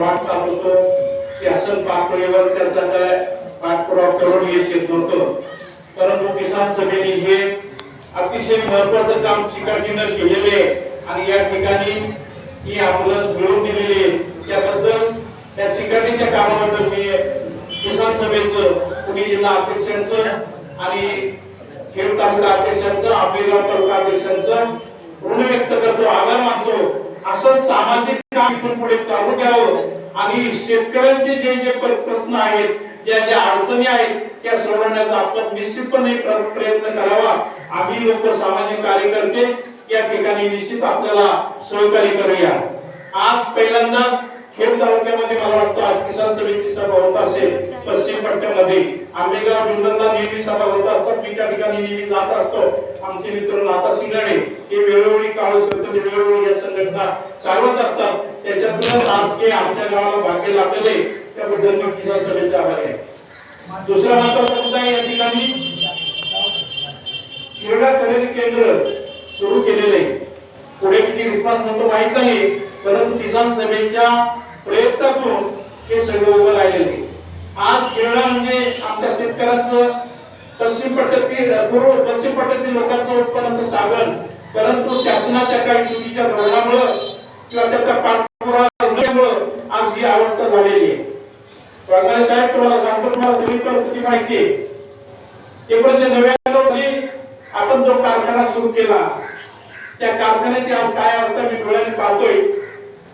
वाट पाहत होतो शासन पातळीवर त्याचा काय पाठपुरावा करून यश येत नव्हतं परंतु किसान सभेने हे अतिशय महत्वाचं काम चिकाटीनं केलेले आहे. आणि या ठिकाणी ही अँब्युलन्स मिळवून दिलेली आहे. त्याबद्दल त्या चिकाटीच्या कामाबद्दल मी किसान सभेचं पुणे जिल्हा अध्यक्षांचं आणि खेड तालुका अध्यक्षांचं आंबेगाव तालुका अध्यक्षांचं ऋण व्यक्त करतो आभार मानतो असं सामाजिक काम पण पुढे चालू द्यावं. आणि शेतकऱ्यांचे जे जे प्रश्न आहेत ज्या ज्या अडचणी आहेत त्या सोडवण्याचा आपण निश्चितपणे प्रयत्न करावा. आम्ही लोक सामाजिक कार्यकर्ते या ठिकाणी निश्चित आपल्याला सहकार्य करूया. आज पहिल्यांदाच खेड तालुक्यामध्ये मला वाटतं आज किसान समितीचा सभा असेल पश्चिम पट्ट्यामध्ये आंबेगाव जुन्नरला नेहमी सभा होत असतात मी त्या ठिकाणी नेहमी जात असतो. आमचे मित्र नाता सिंगाडे हे वेळोवेळी काळू सरकारचे वेळोवेळी या संघटना चालवत असतात. त्याच्यातूनच आज ते आमच्या गावाला भाग्य लाभलेले त्याबद्दल मी किसान सभेचे आभार आहे. दुसरा महत्त्वाचा मुद्दा या ठिकाणी. क्रीडा खरेदी केंद्र सुरू केलेले पुढे किती रिस्पॉन्स होतो माहीत नाही परंतु किसान सभेच्या प्रयत्नातून हे सगळं उभं राहिलेले आहे. आज खेळणं म्हणजे लोकांचं पश्चिम पट्ट्यातील पूर्व पश्चिम पट्ट्यातील लोकांचं उत्पन्नाचं साधन. परंतु शासनाच्या काही चुकीच्या धोरणामुळं किंवा त्याचा पाठपुरावा नसल्यामुळं आज ही अवस्था झालेली आहे. वाघमारे साहेब तुम्हाला सांगतो तुम्हाला सगळी परिस्थिती माहिती आहे. एकोणीसशे नव्याण्णव आपण जो कारखाना सुरू केला त्या कारखान्याची आज काय अवस्था मी डोळ्याने पाहतोय.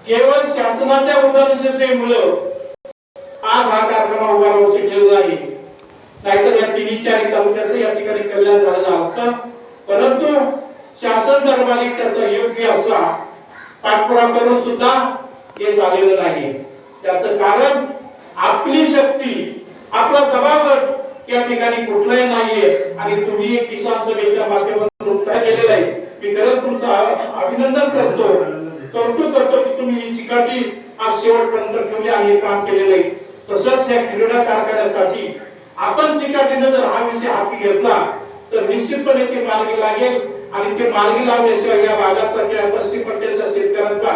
केवळ शासनाच्या उदाहरणतेमुळं आज हा कारखाना उभा राहू शकलेला नाही. नाहीतर या तिन्ही चारही तालुक्याचं या ठिकाणी कल्याण झालेलं असतं परंतु शासन दरबारी त्याचा योग्य असा पाठपुरावा करून सुद्धा हे झालेलं नाही. त्याचं कारण आपली शक्ती आपला दबावट या ठिकाणी कुठलाही नाहीये. आणि तुम्ही किसान सभेच्या माध्यमातून काय केलेलं आहे. मी खरंच तुमचं अभिनंदन करतो. कौतुक करतो की तुम्ही ही चिकाटी आज शेवटपर्यंत ठेवली आणि हे काम केलेलं आहे. तसंच या क्रीडा कारखान्यासाठी आपण चिकाटीनं जर हा विषय हाती घेतला तर निश्चितपणे ते मार्गी लागेल आणि ते मार्गी लावल्याशिवाय या भागाचा किंवा पश्चिम पट्ट्याचा शेतकऱ्यांचा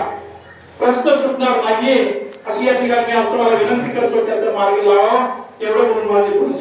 प्रश्न सुटणार नाहीये अशी या ठिकाणी आज तुम्हाला विनंती करतो त्याचा मार्गी लावा. एवढं म्हणून माझे